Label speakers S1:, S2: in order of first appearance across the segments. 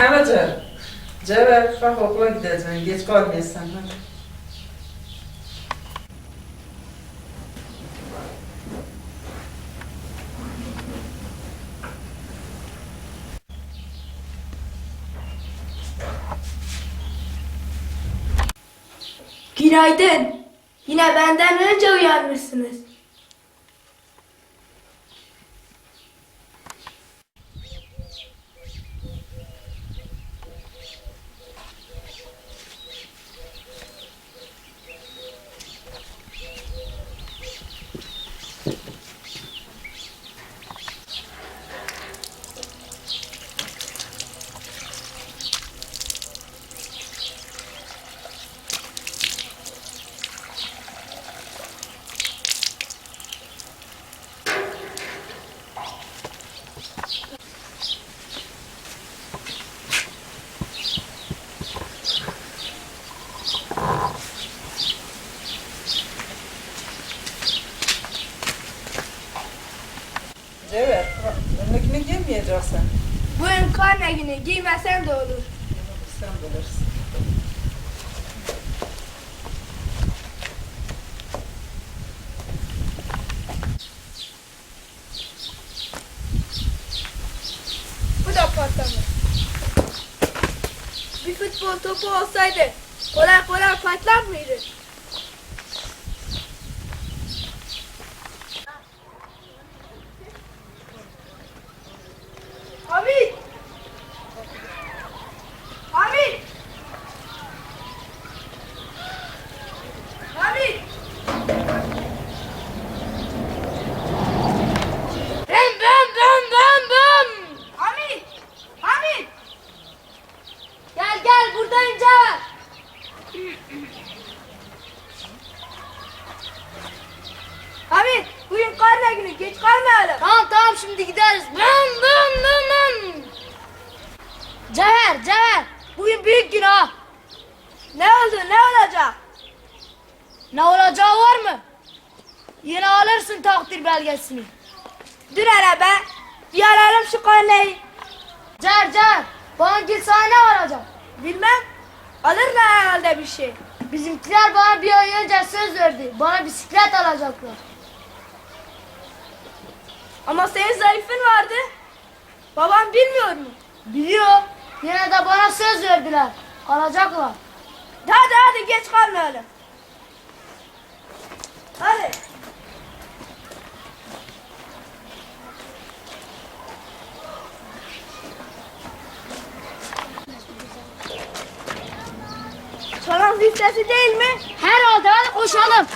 S1: Havaca. Cevap bak okula gideceksin. Geç kalmayasın.
S2: Günaydın. Yine benden önce uyanmışsınız.
S1: Cevap bak, önündekini giymeyeceksin.
S2: Günü giymesen de olur.
S1: Sen bilirsin.
S2: Bu da patlamış. Bir futbol topu olsaydı kolay kolay patlar mıydı? Hamit! Hamit! Hamit! Bam bam bam bam bam! Hamit! Hamit! Gel gel buradayım Cevher. Hamit bugün geç kalmayalım.
S3: Tamam tamam şimdi gideriz. Bım bım bım bım. Cevher Cevher. Bugün büyük gün ha.
S2: Ne oldu ne olacak?
S3: Ne olacağı var mı? Yine alırsın takdir belgesini.
S2: Dur hele be. Bir ararım şu karneyi.
S3: Cevher Cevher. Bana sana ne olacak?
S2: Bilmem. Alırlar herhalde bir şey.
S3: Bizimkiler bana bir ay önce söz verdi. Bana bisiklet alacaklar.
S2: Ama senin zayıfın vardı. Babam bilmiyor mu?
S3: Biliyor. Yine de bana söz verdiler. Alacaklar.
S2: Hadi hadi geç kalmayalım. Hadi. Çalan listesi değil mi?
S3: Herhalde hadi koşalım.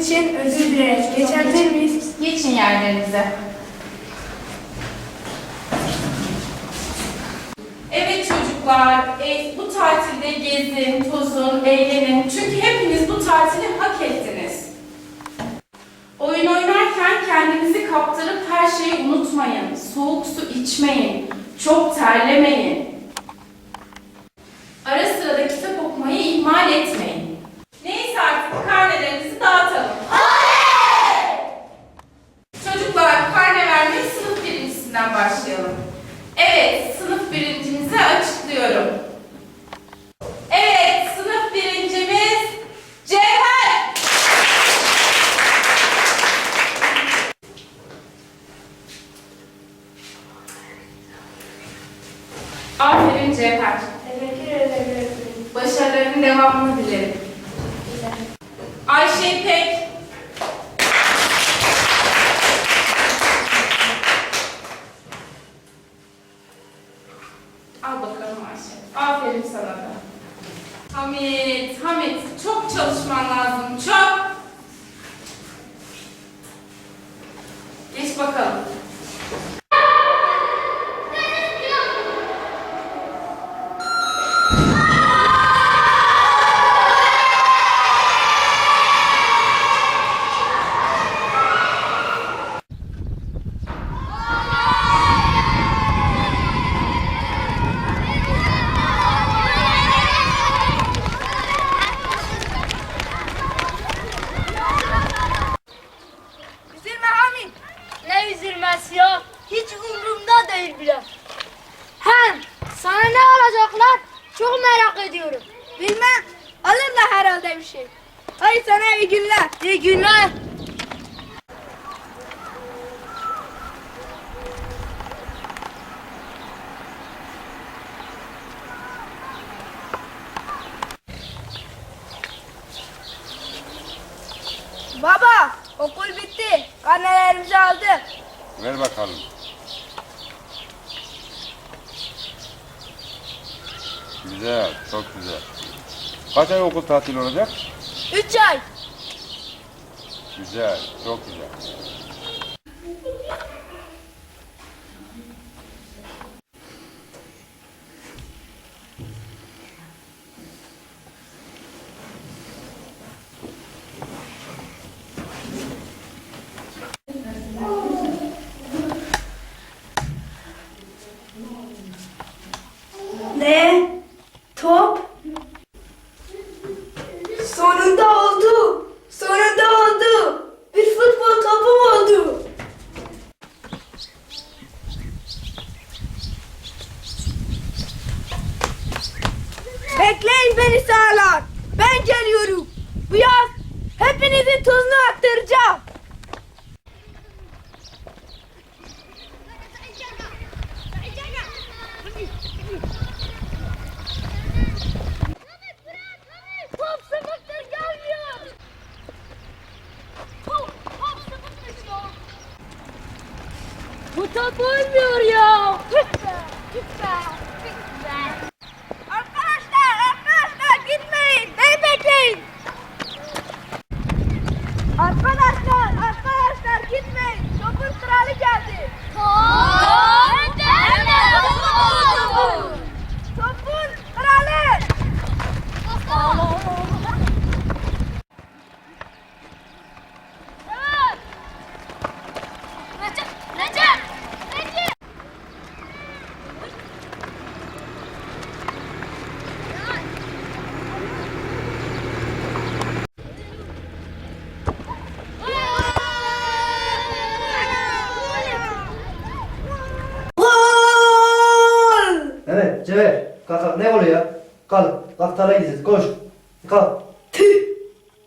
S2: İçin özür dileriz. Geçebilir miyiz?
S4: Geçin yerlerinize. Evet çocuklar, e, bu tatilde gezin, tozun, eğlenin. Çünkü hepiniz bu tatili hak ettiniz. Oyun oynarken kendinizi kaptırıp her şeyi unutmayın. Soğuk su içmeyin. Çok terlemeyin. Ara sıra da kitap okumayı ihmal etmeyin. Neyse artık karnelerinizi dağıtalım. Aferin Cevher.
S2: Teşekkür ederim.
S4: Başarılarının devamını dilerim. Ayşe İpek. Al bakalım Ayşe. Aferin sana da. Hamit, Hamit çok çalışman lazım, çok. Geç bakalım.
S3: alacaklar? Çok merak ediyorum.
S2: Bilmem. Alırlar herhalde bir şey. Hadi sana iyi günler.
S3: Günler.
S2: Baba okul bitti. Karnelerimizi aldık.
S5: Ver bakalım. Güzel, çok güzel. Kaç ay okul tatil olacak?
S2: Üç ay.
S5: Güzel, çok güzel.
S2: Ne? Top? Sonunda oldu. Sonunda oldu. Bir futbol topum oldu. Bekleyin beni sağlar. Ben geliyorum. Bu yaz hepinizin tuzunu attıracağım.
S3: Bu top olmuyor ya. Git be, git be, git be.
S2: Arkadaşlar, arkadaşlar gitmeyin. Beni bekleyin. Arkadaşlar, arkadaşlar gitmeyin. Topun kralı geldi.
S3: Top, nerede? Top.
S2: Topun kralı.
S3: Evet. Recep, Recep, Recep.
S2: Gol!
S6: Evet Cevher kalk kalk ne oluyor? Kalk kalk tarlaya gideceğiz koş. Kalk.
S2: Tüh!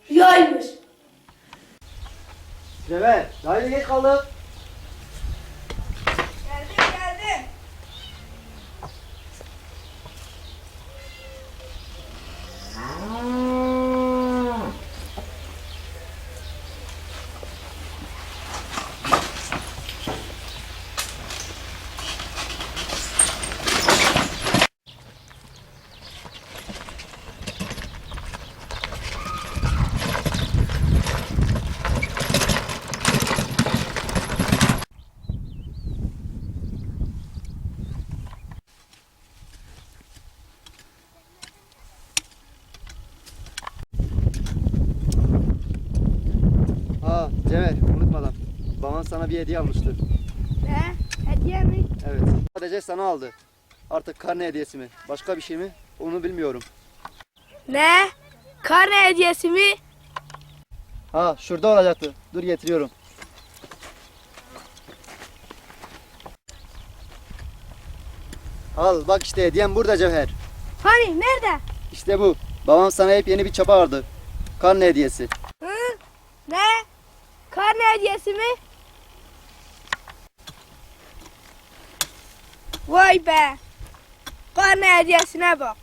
S2: Rüyaymış.
S6: Cevher daha yeni geç kaldık.
S2: Geldim geldim.
S6: Ha Cevher unutmadan. Baban sana bir hediye almıştı.
S2: Ne? Hediye mi?
S6: Evet. Sadece sana aldı. Artık karne hediyesi mi? Başka bir şey mi? Onu bilmiyorum.
S2: Ne? Karne hediyesi mi?
S6: Ha şurada olacaktı. Dur getiriyorum. Al bak işte hediyem burada Cevher.
S2: Hani nerede?
S6: İşte bu. Babam sana hep yeni bir çapa aldı. Karne hediyesi.
S2: Hı? Ne? Karne hediyesi mi? Vay be. Karne hediyesine bak.